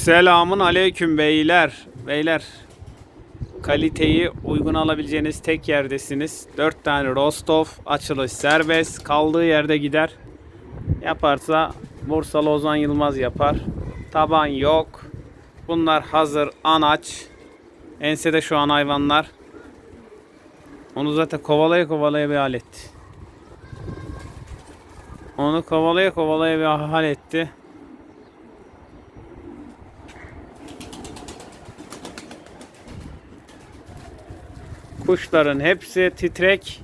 Selamun aleyküm beyler. Beyler. Kaliteyi uygun alabileceğiniz tek yerdesiniz. 4 tane Rostov açılış serbest. Kaldığı yerde gider. Yaparsa Bursalı Ozan Yılmaz yapar. Taban yok. Bunlar hazır anaç. Ensede şu an hayvanlar. Onu zaten kovalaya kovalaya bir halletti. Onu kovalaya kovalaya bir halletti. Kuşların hepsi titrek.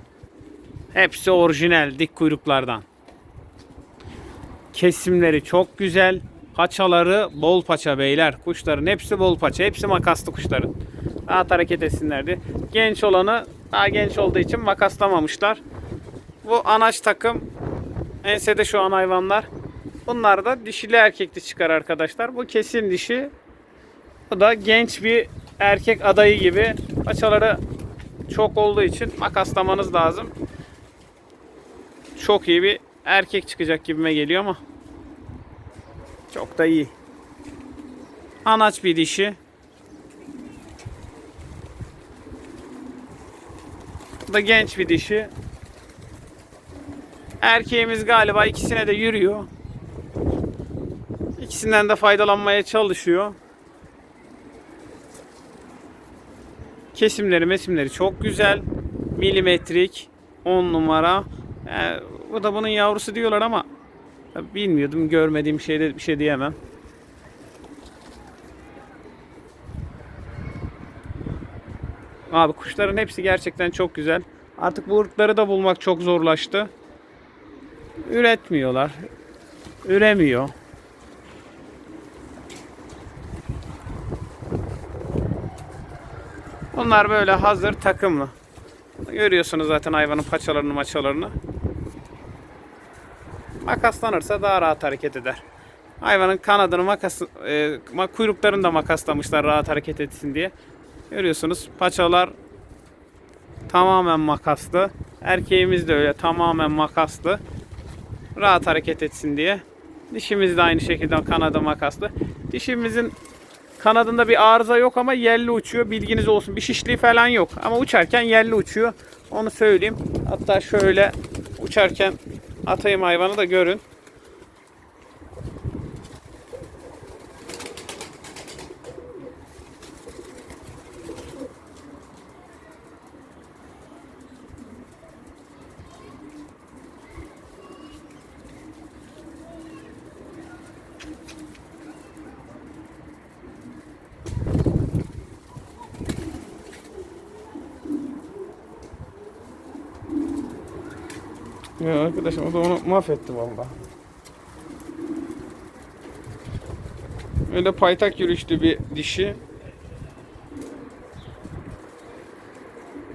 Hepsi orijinal dik kuyruklardan. Kesimleri çok güzel. Paçaları bol paça beyler. Kuşların hepsi bol paça. Hepsi makaslı kuşların. Rahat hareket etsinlerdi. Genç olanı daha genç olduğu için makaslamamışlar. Bu anaç takım ensede şu an hayvanlar. Bunlar da dişili erkekli çıkar arkadaşlar. Bu kesin dişi. Bu da genç bir erkek adayı gibi. Paçaları çok olduğu için makaslamanız lazım. Çok iyi bir erkek çıkacak gibime geliyor ama çok da iyi. Anaç bir dişi. Bu da genç bir dişi. Erkeğimiz galiba ikisine de yürüyor. İkisinden de faydalanmaya çalışıyor. Kesimleri mesimleri çok güzel. Milimetrik. 10 numara. Yani bu da bunun yavrusu diyorlar ama bilmiyordum. Görmediğim şeyde bir şey diyemem. Abi kuşların hepsi gerçekten çok güzel. Artık bu ırkları da bulmak çok zorlaştı. Üretmiyorlar. Üremiyor. Bunlar böyle hazır takımlı. Görüyorsunuz zaten hayvanın paçalarını maçalarını. Makaslanırsa daha rahat hareket eder. Hayvanın kanadını makas, e, kuyruklarını da makaslamışlar rahat hareket etsin diye. Görüyorsunuz paçalar tamamen makaslı. Erkeğimiz de öyle tamamen makaslı. Rahat hareket etsin diye. Dişimiz de aynı şekilde kanadı makaslı. Dişimizin Kanadında bir arıza yok ama yerli uçuyor. Bilginiz olsun. Bir şişliği falan yok. Ama uçarken yerli uçuyor. Onu söyleyeyim. Hatta şöyle uçarken atayım hayvanı da görün. Ya arkadaşım o da onu mahvetti valla. Öyle paytak yürüyüşlü bir dişi.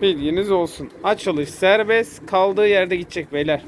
Bilginiz olsun. Açılış serbest. Kaldığı yerde gidecek beyler.